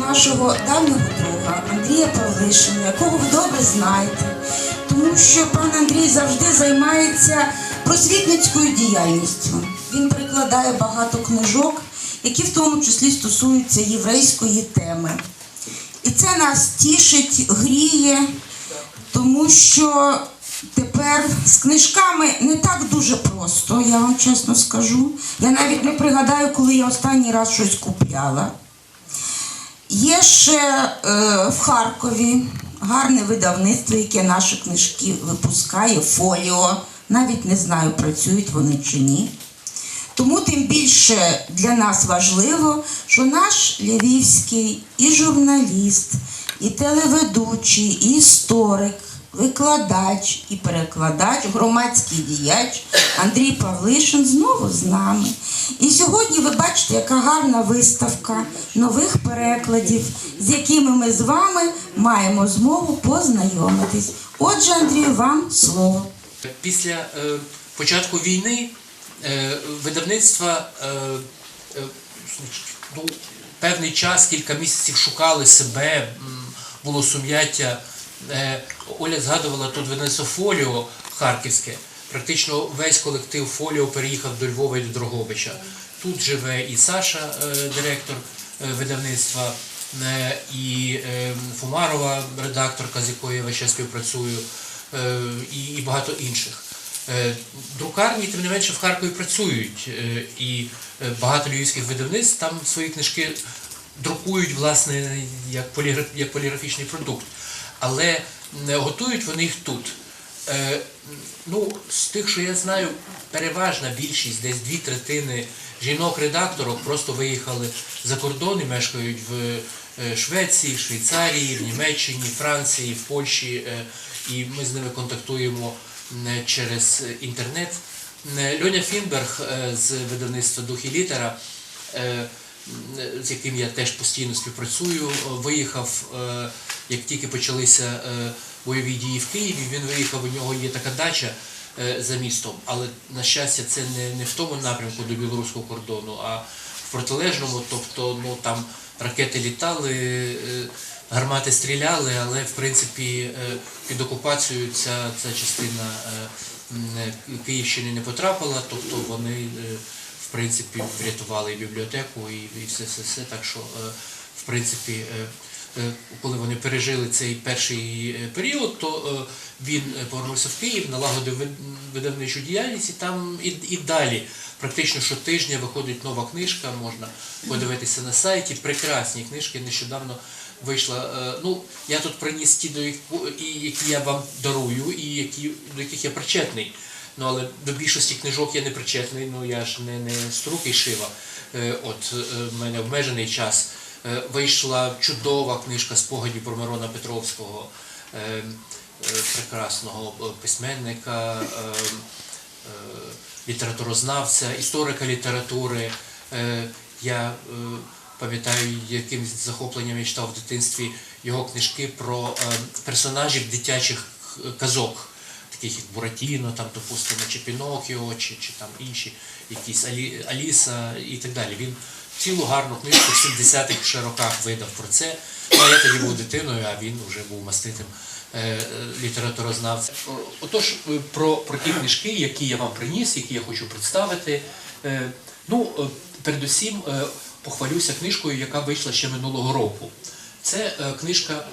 нашого давнього друга Андрія Павлишина, якого ви добре знаєте, тому що пан Андрій завжди займається просвітницькою діяльністю. Він перекладає багато книжок, які в тому числі стосуються єврейської теми. І це нас тішить, гріє, тому що тепер з книжками не так дуже просто, я вам чесно скажу. Я навіть не пригадаю, коли я останній раз щось купляла. Є ще е, в Харкові гарне видавництво, яке наші книжки випускає, фоліо. Навіть не знаю, працюють вони чи ні. Тому тим більше для нас важливо, що наш львівський і журналіст, і телеведучий, і історик, викладач і перекладач, громадський діяч Андрій Павлишин знову з нами. І сьогодні ви бачите, яка гарна виставка нових перекладів, з якими ми з вами маємо змогу познайомитись. Отже, Андрію, вам слово. Після е, початку війни е, видавництва е, е, ну, певний час, кілька місяців шукали себе, було сум'яття. Е, Оля згадувала тут видавництво Фоліо Харківське. Практично весь колектив Фоліо переїхав до Львова і до Дрогобича. Тут живе і Саша, е, директор е, видавництва, і Фумарова, редакторка, з якою я весь час співпрацюю, і, багато інших. Друкарні, тим не менше, в Харкові працюють, і багато львівських видавництв там свої книжки друкують, власне, як поліграфічний продукт. Але готують вони їх тут. Е, ну, з тих, що я знаю, переважна більшість, десь дві третини жінок-редакторок просто виїхали за кордон і мешкають в е, Швеції, Швейцарії, в Німеччині, Франції, в Польщі. е, І ми з ними контактуємо через інтернет. Льоня Фінберг з видавництва Дух і літера, з яким я теж постійно співпрацюю, е, виїхав, е, як тільки почалися е, бойові дії в Києві, він виїхав, у нього є така дача за містом, але на щастя це не, не в тому напрямку до білоруського кордону, а в протилежному, тобто ну там ракети літали, гармати стріляли, але в принципі під окупацію ця, ця частина Київщини не потрапила, тобто вони в принципі врятували і бібліотеку, і, і все, все, все. Так що, е, в принципі, е, е, коли вони пережили цей перший період, то він повернувся в Київ, налагодив видавничу діяльність і там і, і далі. Практично щотижня виходить нова книжка, можна подивитися на сайті. Прекрасні книжки. Нещодавно вийшла. Ну, я тут приніс ті, які я вам дарую, і які, до яких я причетний. Ну, але до більшості книжок я не причетний, ну я ж не, не струк шива. Е, От е, в мене обмежений час. Е, Вийшла чудова книжка спогадів про Мирона Петровського, прекрасного письменника, літературознавця, історика літератури. Я пам'ятаю, яким захопленням я читав в дитинстві його книжки про персонажів дитячих казок таких як Буратіно, там, допустимо, чи Пінокіо, чи, чи там інші, якісь Алі, Аліса і так далі. Він цілу гарну книжку в 70-х ще роках видав про це. Ну, я тоді був дитиною, а він вже був маститим е, е, літературознавцем. Отож, е, про, про ті книжки, які я вам приніс, які я хочу представити. Ну, передусім похвалюся книжкою, яка вийшла ще минулого року. Це книжка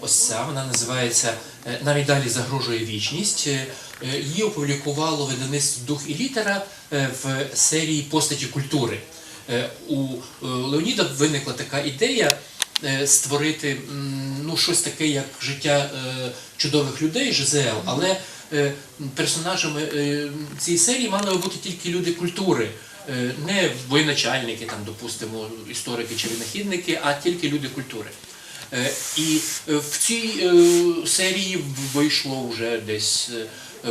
ось ця, вона називається е, Навіть далі загрожує вічність. Е, е, Її опублікувало видавництво Дух і літера в серії Постаті культури. У Леоніда виникла така ідея створити ну, щось таке, як життя чудових людей, ЖЗЛ, але персонажами цієї серії мали бути тільки люди культури. Не воєначальники, там, допустимо, історики чи винахідники, а тільки люди культури. Е, І е, в цій е, серії вийшло вже десь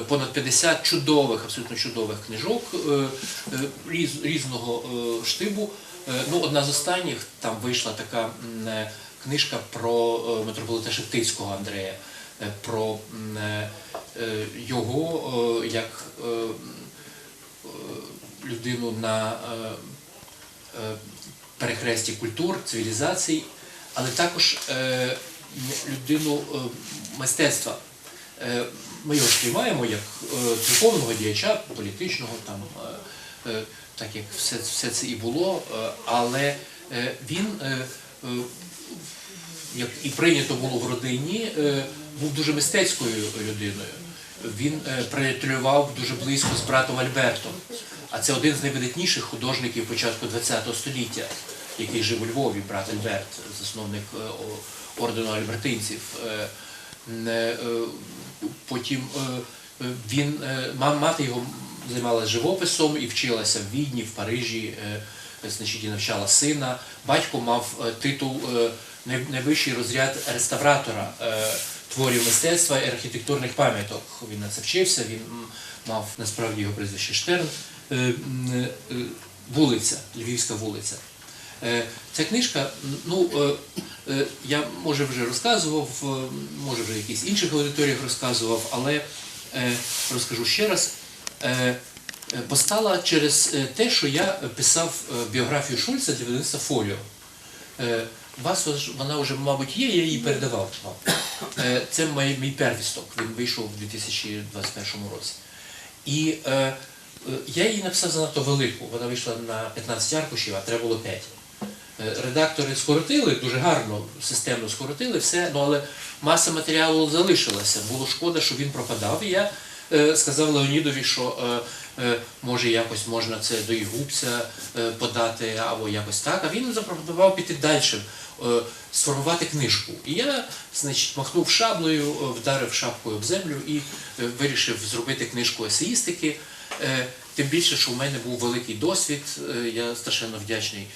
понад 50 чудових, абсолютно чудових книжок різ- різного штибу. Ну, одна з останніх там вийшла така книжка про митрополита Шептицького Андрея, про його як людину на перехресті культур, цивілізацій, але також е, людину е, мистецтва. Е, Ми його сприймаємо як церковного діяча, політичного, там, так як все, все це і було, але він, як і прийнято було в родині, був дуже мистецькою людиною. Він приятелював дуже близько з братом Альбертом. А це один з найвидатніших художників початку ХХ століття, який жив у Львові, брат Альберт, засновник е, ордену альбертинців. Е, е, Потім він, мати його займалася живописом і вчилася в Відні, в Парижі, значить, і навчала сина. Батько мав титул найвищий розряд реставратора творів мистецтва і архітектурних пам'яток. Він на це вчився, він мав насправді його прізвище Штерн. Вулиця, Львівська вулиця. Е, Ця книжка, ну е, е, я може вже розказував, може вже в якихось інших аудиторіях розказував, але розкажу ще раз. Постала через те, що я писав біографію Шульца для видавництва Фоліо. Вас вона вже, мабуть, є, я її передавав вам. Це мій, мій первісток, він вийшов у 2021 році. І е, я її написав занадто велику, вона вийшла на 15 аркушів, а треба було 5. Е, Редактори скоротили, дуже гарно, системно скоротили все, ну, але маса матеріалу залишилася. Було шкода, що він пропадав. І я е, сказав Леонідові, що е, може якось можна це до Ігупця е, подати або якось так. А він запропонував піти далі, сформувати книжку. І я, значить, махнув шаблею, вдарив шапкою об землю і вирішив зробити книжку есеїстики. Тим більше, що в мене був великий досвід, я страшенно вдячний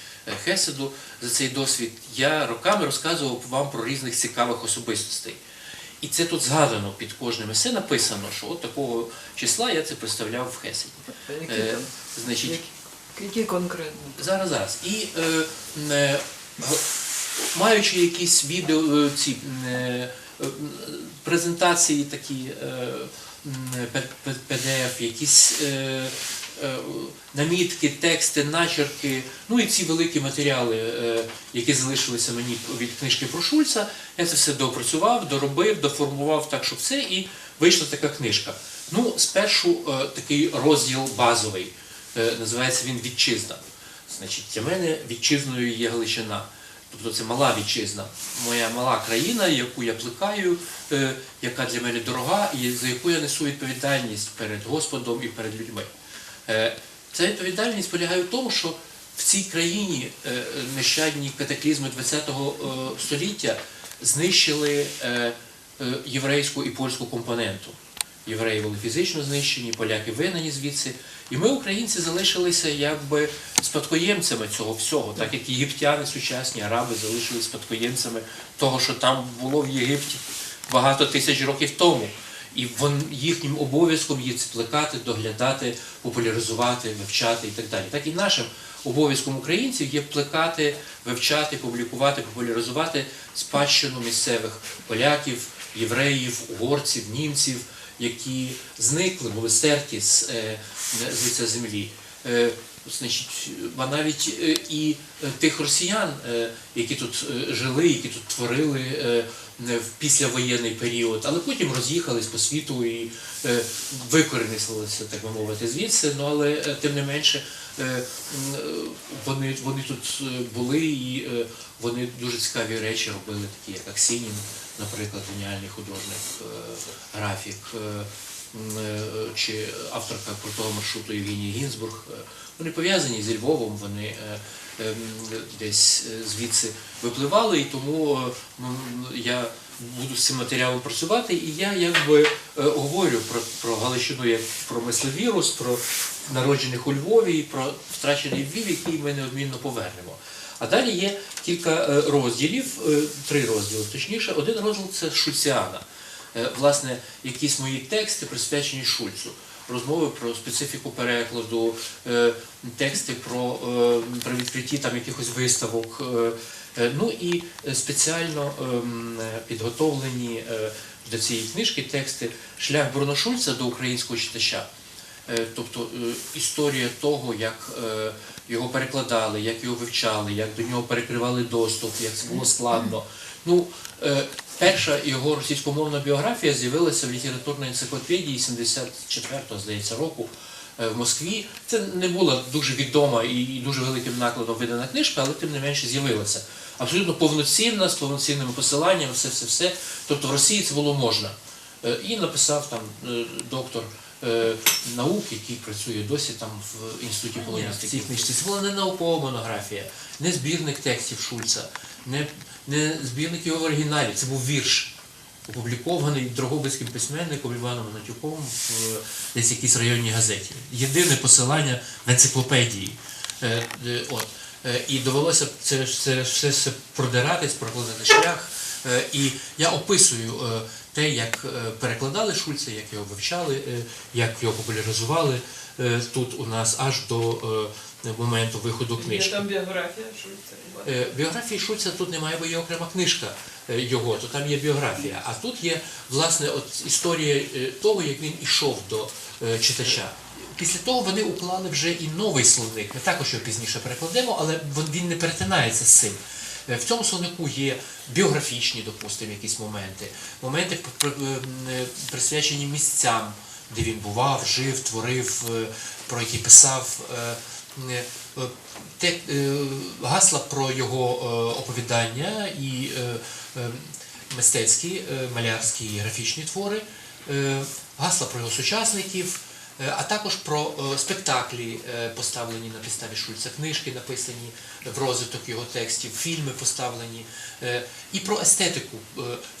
Хеседу за цей досвід. Я роками розказував вам про різних цікавих особистостей. І це тут згадано під кожним есе написано, що от такого числа я це представляв в Хеседі. Які Е, значить, Які- конкретно? Зараз, зараз. І е, е, маючи якісь відео, е, ці е, е, презентації такі, е, PDF, якісь е, е, намітки, тексти, начерки, ну і ці великі матеріали, е, які залишилися мені від книжки про Шульца, я це все доопрацював, доробив, доформував так, щоб це, і вийшла така книжка. Ну, спершу е, такий розділ базовий. Е, називається він Вітчизна. Значить, для мене вітчизною є Галичина. Тобто це мала вітчизна, моя мала країна, яку я плекаю, е, яка для мене дорога, і за яку я несу відповідальність перед Господом і перед людьми. Е, Ця відповідальність полягає в тому, що в цій країні е, нещадні катаклізми ХХ століття знищили е, е, єврейську і польську компоненту. Євреї були фізично знищені, поляки вигнані звідси. І ми, українці, залишилися якби спадкоємцями цього всього, так як єгиптяни сучасні, араби залишилися спадкоємцями того, що там було в Єгипті багато тисяч років тому. І вон, їхнім обов'язком є це плекати, доглядати, популяризувати, вивчати і так далі. Так і нашим обов'язком українців є плекати, вивчати, публікувати, популяризувати спадщину місцевих поляків, євреїв, угорців, німців, які зникли, були стерті з, е, з лиця землі. Значить, а навіть е, і е, тих росіян, е, які тут жили, які тут творили в післявоєнний період, але потім роз'їхались по світу і викоренилися, так би мовити, звідси. Ну але тим не менше вони, вони тут були і вони дуже цікаві речі робили, такі як Аксінін, наприклад, геніальний художник, графік. Е, чи авторка крутого маршруту Євгенія Гінзбург. Е, Вони пов'язані зі Львовом, вони е, ем, десь звідси випливали, і тому е, я буду з цим матеріалом працювати, і я якби говорю про, про Галичину як про мисловірус, про народжених у Львові, і про втрачений Львів, який ми неодмінно повернемо. А далі є кілька розділів, три розділи, точніше, один розділ це Шульціана. Е, Власне, якісь мої тексти присвячені Шульцу. Розмови про специфіку перекладу, е, тексти про, е, про відкритті там якихось виставок. Ну і спеціально ем, підготовлені до цієї книжки тексти Шлях Бруно Шульца до українського читача. Тобто історія того, як його перекладали, як його вивчали, як до нього перекривали доступ, як це було складно. Ну, е, перша його російськомовна біографія з'явилася в літературній енциклопедії 74-го, здається, року е, в Москві. Це не була дуже відома і дуже великим накладом видана книжка, але тим не менше з'явилася. Абсолютно повноцінна, з повноцінними посиланнями, все, все, все. Тобто в Росії це було можна. Е, І написав там доктор наук, який працює досі там в інституті полоністики. Це була не наукова монографія, не збірник текстів Шульца, не, не збірник його оригіналі, це був вірш, опублікований дрогобицьким письменником Іваном Гнатюком в е, десь якійсь районній газеті. Єдине посилання в енциклопедії. Е, е, От. Е, І довелося це, це все, все продиратись, прокладати шлях. Е, І я описую е, те, як е, перекладали Шульца, як його вивчали, е, як його популяризували тут у нас аж до е, моменту виходу Є книжки. там біографія Шульца. Е, Біографії Шульца тут немає, бо є окрема книжка е, його, то там є біографія. А тут є власне от історія е, того, як він ішов до е, читача. Після того вони уклали вже і новий словник. Ми також його пізніше перекладемо, але він- не перетинається з цим. Е, В цьому словнику є біографічні, допустимо, якісь моменти, моменти пр- пр- е, присвячені місцям, де він бував, жив, творив, е, про які писав. е, е, те, гасла про його оповідання і мистецькі, малярські і графічні твори, гасла про його сучасників, а також про спектаклі, поставлені на підставі Шульца, книжки написані в розвиток його текстів, фільми поставлені, і про естетику,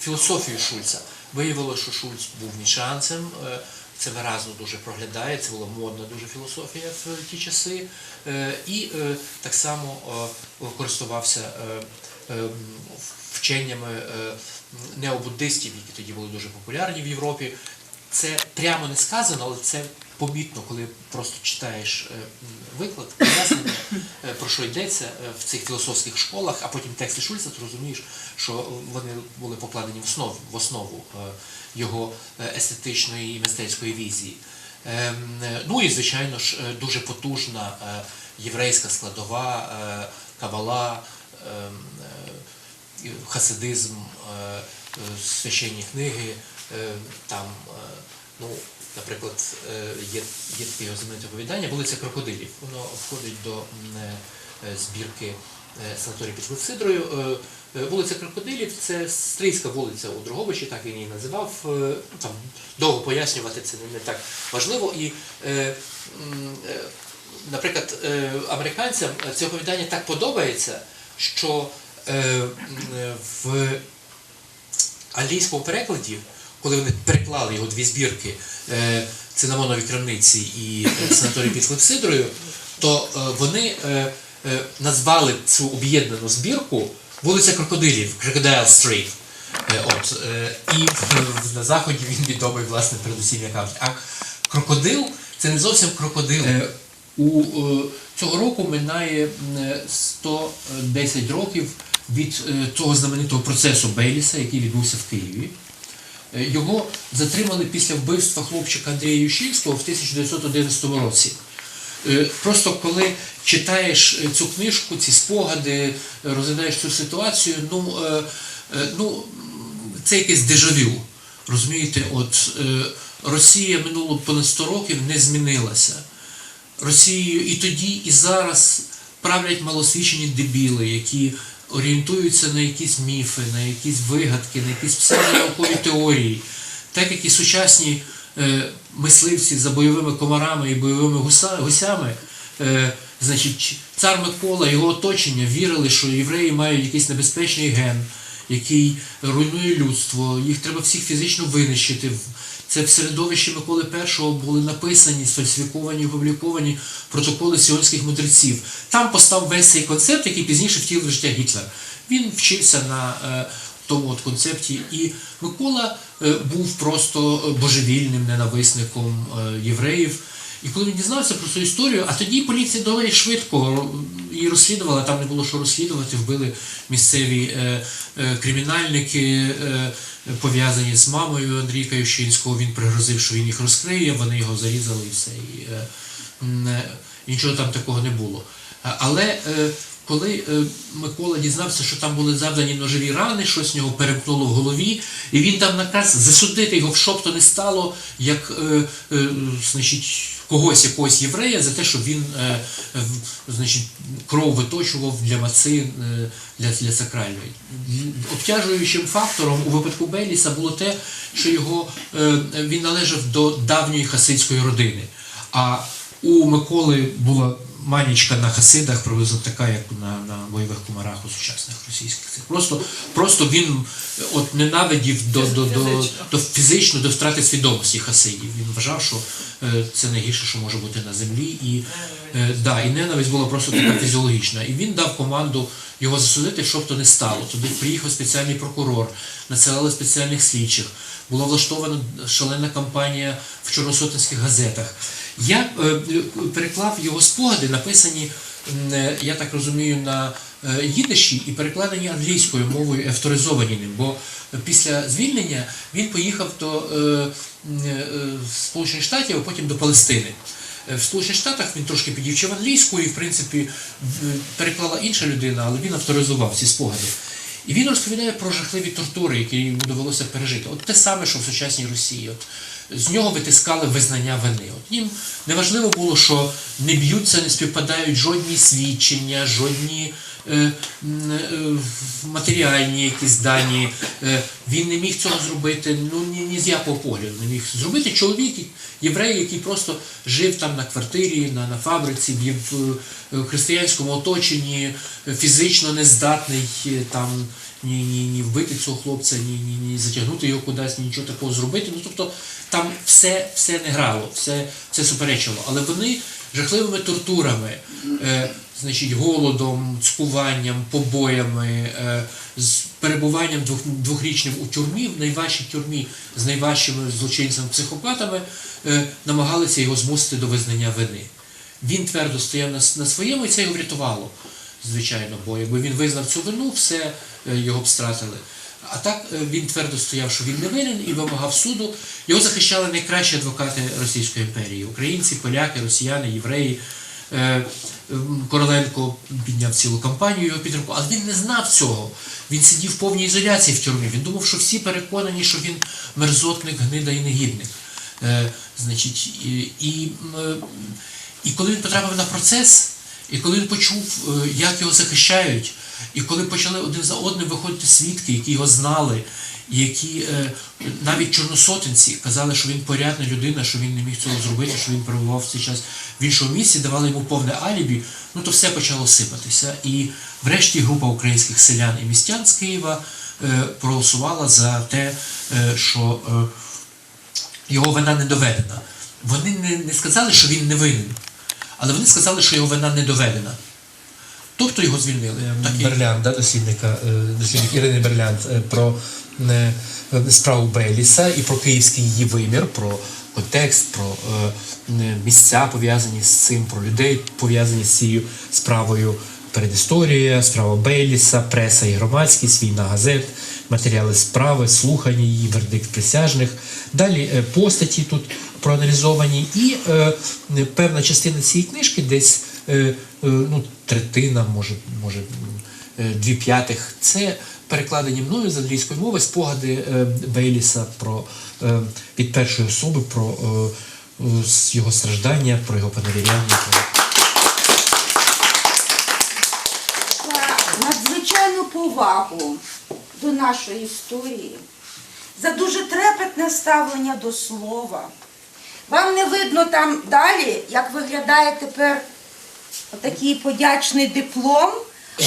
філософію Шульца. Виявилося, що Шульц був мішанцем. Це виразно дуже проглядає, це була модна дуже філософія в ті часи. Е, І е, так само е, користувався вченнями необуддистів, які тоді були дуже популярні в Європі. Це прямо не сказано, але це помітно, коли просто читаєш е, виклад, пояснення, е, про що йдеться е, в цих філософських школах, а потім тексти Шульца, ти розумієш, що вони були покладені в основу, в основу його естетичної і мистецької візії. Ем, Ну і, звичайно ж, дуже потужна єврейська складова, кабала, ем, хасидизм, священні книги, там, ну, наприклад, е, є, є таке його оповідання, вулиця крокодилів. Воно входить до е, е, збірки санаторії під Клепсидрою. Е, Вулиця Крокодилів це стрийська вулиця у Дрогобичі, так він її називав. Ну, Там довго пояснювати це не- так важливо. І, наприклад, американцям це оповідання так подобається, що в англійському перекладі, коли вони переклали його дві збірки е, цинамонові крамниці і е, санаторій під Клепсидрою, то е, вони назвали цю об'єднану збірку вулиця Крокодилів, Crocodile Street. От, і на заході він відомий, власне, передусім як кажуть. А крокодил це не зовсім крокодил. У цього року минає е, 110 років від того знаменитого процесу Бейліса, який відбувся в Києві. Е, Його затримали після вбивства хлопчика Андрія Ющинського в 1911 році. Е, Просто коли читаєш е, цю книжку, ці спогади, розглядаєш цю ситуацію, ну, ну це якесь дежавю. Розумієте, от Росія минуло понад 100 років не змінилася. Росією і тоді, і зараз правлять малосвідчені дебіли, які орієнтуються на якісь міфи, на якісь вигадки, на якісь псевдонаукові теорії, так як і сучасні е, мисливці за бойовими комарами і бойовими гусями. Е, значить, цар Микола, його оточення вірили, що євреї мають якийсь небезпечний ген, який руйнує людство, їх треба всіх фізично винищити. Це в середовищі Миколи І були написані, сфальсифіковані, опубліковані протоколи сіонських мудреців. Там постав весь цей концепт, який пізніше втілив життя Гітлер. Він вчився на е, тому от концепті. І Микола е, був просто божевільним ненависником е, євреїв. І коли він дізнався про цю історію, а тоді поліція доволі швидко її розслідувала, там не було що розслідувати, вбили місцеві кримінальники, пов'язані з мамою Андрія Ющинського. Він пригрозив, що він їх розкриє, вони його зарізали і все. І, е, е, нічого там такого не було. Але е, коли е, Микола дізнався, що там були завдані ножові рани, щось нього перемкнуло в голові, і він дав наказ засудити його в що б то не стало, як е, е, значить, когось, якогось єврея, за те, що він е, в- значить, кров виточував для маци, е, для, для сакральної. Обтяжуючим фактором у випадку Беліса було те, що його, е, він належав до давньої хасидської родини. А у Миколи була манічка на хасидах, приблизно така, як на, на бойових комарах у сучасних російських. цих. Просто, просто він от ненавидів до, до, до, до фізично до втрати свідомості хасидів. Він вважав, що е, це найгірше, що може бути на землі. І, е, да, і ненависть була просто така фізіологічна. І він дав команду його засудити, щоб то не стало. Туди приїхав спеціальний прокурор, надсилали спеціальних слідчих. Була влаштована шалена кампанія в чорносотенських газетах. Я е, переклав його спогади, написані, е, я так розумію, на е, їдиші і перекладені англійською мовою, авторизовані ним. Бо після звільнення він поїхав до е, е, Сполучених Штатів, а потім до Палестини. Е, В Сполучених Штатах він трошки підівчив англійську і, в принципі, переклала інша людина, але він авторизував ці спогади. І він розповідає про жахливі тортури, які йому довелося пережити. От те саме, що в сучасній Росії. От з нього витискали визнання вини. От їм неважливо було, що не б'ються, не співпадають жодні свідчення, жодні е, е, матеріальні якісь дані. Е, він не міг цього зробити ну, ні, ні з якого погляду. Не міг зробити чоловік, єврей, який просто жив там на квартирі, на, на фабриці, в єв- в християнському оточенні, е, фізично нездатний е, там ні, ні, ні вбити цього хлопця, ні, ні, ні затягнути його кудись, ні нічого такого зробити. Ну тобто там все, все не грало, все, все суперечило. Але вони жахливими тортурами, е, значить, голодом, цькуванням, побоями, е, з перебуванням двох, двохрічним у тюрмі, в найважчій тюрмі з найважчими злочинцями-психопатами, е, намагалися його змусити до визнання вини. Він твердо стояв на, на своєму, і це його врятувало, звичайно, бо якби він визнав цю вину, все е, його б стратили. А так е, він твердо стояв, що він не винен і вимагав суду. Його захищали найкращі адвокати Російської імперії: українці, поляки, росіяни, євреї. Е, Короленко підняв цілу кампанію його під руку, але він не знав цього. Він сидів в повній ізоляції в тюрмі. Він думав, що всі переконані, що він мерзотник, гнида і негідник. Значить, і, і, і коли він потрапив на процес, і коли він почув, е, як його захищають, і коли почали один за одним виходити свідки, які його знали, які е, навіть чорносотенці казали, що він порядна людина, що він не міг цього зробити, що він перебував цей час в іншому місці, давали йому повне алібі, ну то все почало сипатися. І врешті група українських селян і містян з Києва е, проголосувала за те, що його вина не доведена. Вони не сказали, що він не винен, але вони сказали, що його вина не доведена. Тобто його звільнили. Так Берлян, да, дослідника, е, дослідник Ірини Берлян е, про е, справу Беліса і про київський її вимір, про контекст, про місця пов'язані з цим, про людей пов'язані з цією справою. Передісторія, справа Бейліса, преса і громадськість, війна газет, матеріали справи, слухання її, вердикт присяжних. Далі постаті тут проаналізовані, і е, певна частина цієї книжки, десь е, е, ну, третина, може, може е, дві п'ятих, це перекладені мною з англійської мови спогади е, Бейліса про е, від першої особи, про е, його страждання, про його поневіряння. Надзвичайну повагу до нашої історії, за дуже трепетне ставлення до слова. Вам не видно там далі, як виглядає тепер такий подячний диплом,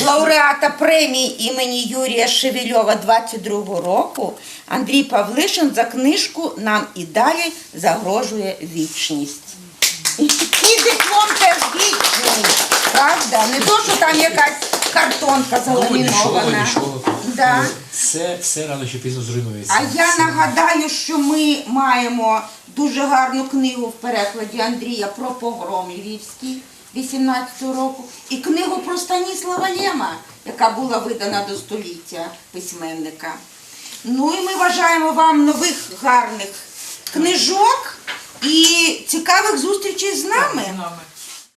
лауреата премії імені Юрія Шевельова 22 року Андрій Павлишин за книжку Нам і далі загрожує вічність. І диплом теж вічний, правда? Не то, що там якась картонка заламінована. Да. Все, все рано чи пізно зруйнується. А я Все. нагадаю, що ми маємо дуже гарну книгу в перекладі Андрія про погром Львівський 18-го року і книгу про Станіслава Лєма, яка була видана до століття письменника. Ну і ми бажаємо вам нових гарних книжок і цікавих зустрічей з нами. З нами.